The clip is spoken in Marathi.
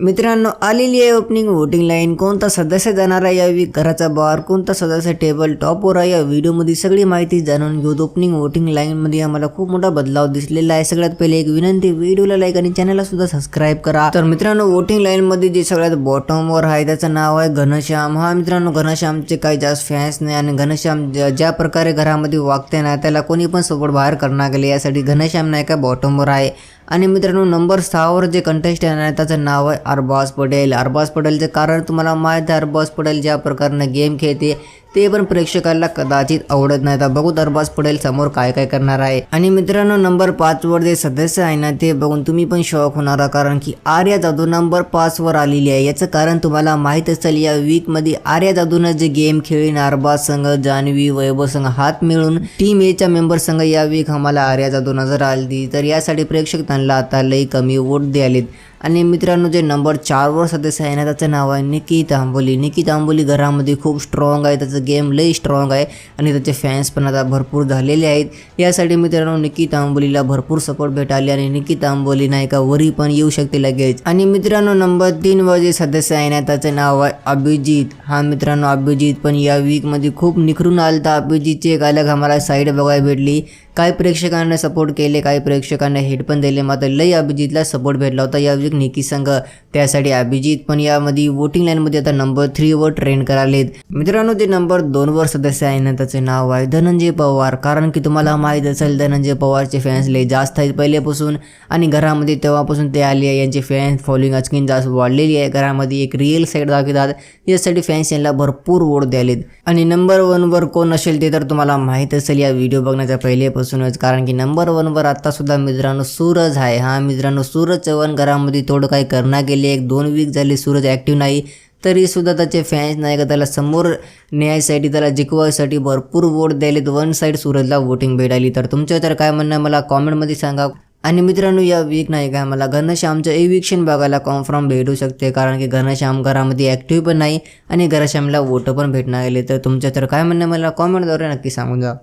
मित्रांनो आलेली आहे ओपनिंग वोटिंग लाईन कोणता सदस्य जाणार आहे यावेळी घराचा बार कोणता सदस्य टेबल टॉपवर आहे या व्हिडिओमध्ये सगळी माहिती जाणून घेऊ. ओपनिंग वोटिंग लाईनमध्ये आम्हाला खूप मोठा बदलाव दिसलेला आहे. सगळ्यात पहिले एक विनंती व्हिडिओला लाईक आणि चॅनलला सुद्धा सबस्क्राईब करा. तर मित्रांनो वोटिंग लाईनमध्ये जे सगळ्यात बॉटमवर आहे त्याचं नाव आहे घनश्याम. हा मित्रांनो घनश्यामचे काही जास्त फॅन्स नाही आणि घनश्याम ज्या ज्या प्रकारे घरामध्ये वागते ना त्याला कोणी पण सपोर्ट बाहेर करणार गेले यासाठी घनश्याम नाही का बॉटमवर आहे. आणि मित्रांनो नंबर सहावर जे कंटेस्टंट आहे त्याचं नाव आहे अरबाज पटेल. अरबाज पटेलचं कारण तुम्हाला माहीत आहे अरबाज पटेल ज्या प्रकारनं गेम खेळते ते पण प्रेक्षकाला कदाचित आवडत नाही. तर बघू अरबाज पडेल समोर काय काय करणार आहे. आणि मित्रांनो नंबर पाचवर जे सदस्य आहे ना ते बघून तुम्ही पण शॉक होणार कारण की आर्या जाधव नंबर पाचवर आलेली आहे. याचं कारण तुम्हाला माहीत असेल या वीकमध्ये आर्या जाधवनं जे गेम खेळली अरबाज संघ जान्हवी वैभव संघ हात मिळून टीम एच्या मेंबर संघ या वीक आम्हाला आर्या जाधव नजर आली तर यासाठी प्रेक्षक त्यांना आता लई कमी वोट द्यालेत. आणि मित्रांनो जे नंबर चारवर सदस्य आहे ना त्याचं नाव आहे निकी आंबोली. निकी तांबोली घरामध्ये खूप स्ट्रॉंग आहे त्याचं गेम लई स्ट्रॉंग आहे आणि त्याचे फॅन्स पण आता भरपूर झालेले आहेत. यासाठी मित्रांनो निकी तांबोलीला भरपूर सपोर्ट भेटाले आणि निकी तांबोली नाही का वरी पण येऊ शकते लगेच. आणि मित्रांनो नंबर तीनवर जे सदस्य आहे ना त्याचं नाव आहे अभिजित. हा मित्रांनो अभिजित पण या वीकमध्ये खूप निखरून आलं तर अभिजितची एक अलग आम्हाला साईड बघायला भेटली. काही प्रेक्षकांना सपोर्ट केले काही प्रेक्षकांना हेट पण दिले. मात्र लई अभिजितला सपोर्ट भेटला होता. या अभिजित निकी संघ त्यासाठी अभिजित पण यामध्ये वोटिंग लाईनमध्ये आता नंबर थ्रीवर ट्रेंड करालेत. मित्रांनो ते नंबर दोनवर सदस्य आहे. ना त्याचे नाव आहे धनंजय पवार. कारण की तुम्हाला माहीत असेल धनंजय पवारचे फॅन्स लई जास्त आहेत पहिल्यापासून. आणि घरामध्ये तेव्हापासून ते आले आहे. यांचे फॅन्स फॉलोइंग आणखीन जास्त वाढलेली आहे. घरामध्ये एक रिअल साईड दाखवतात यासाठी फॅन्स यांना भरपूर वोट द्यालेत. आणि नंबर वनवर कोण असेल ते तर तुम्हाला माहीत असेल. या व्हिडिओ बघण्याच्या पहिल्यापासूनच कारण की नंबर वनवर आत्तासुद्धा मित्रांनो सूरज आहे. हा मित्रांनो सूरज चव्हाण घरामध्ये थोडं काही करणार गेले. एक दोन वीक झाले सूरज ॲक्टिव्ह नाही. तरीसुद्धा त्याचे फॅन्स नाही का त्याला समोर न्यायसाठी त्याला जिंकवायसाठी भरपूर वोट द्यायलेत. वन साईड सूरजला वोटिंग भेटायली. तर तुमचं तर काय म्हणणं आहे? मला कॉमेंटमध्ये सांगा. आणि मित्रांनो या वीक नाही का मला घनश्यामचं एविक्शन बघायला कॉन्फर्म भेटू शकते. कारण की घनश्याम घरामध्ये ॲक्टिव्ह पण नाही आणि घनश्यामला वोटं पण भेटणार गेले. तर तुमच्या तर काय म्हणणं मला कॉमेंटद्वारे नक्की सांगून जा.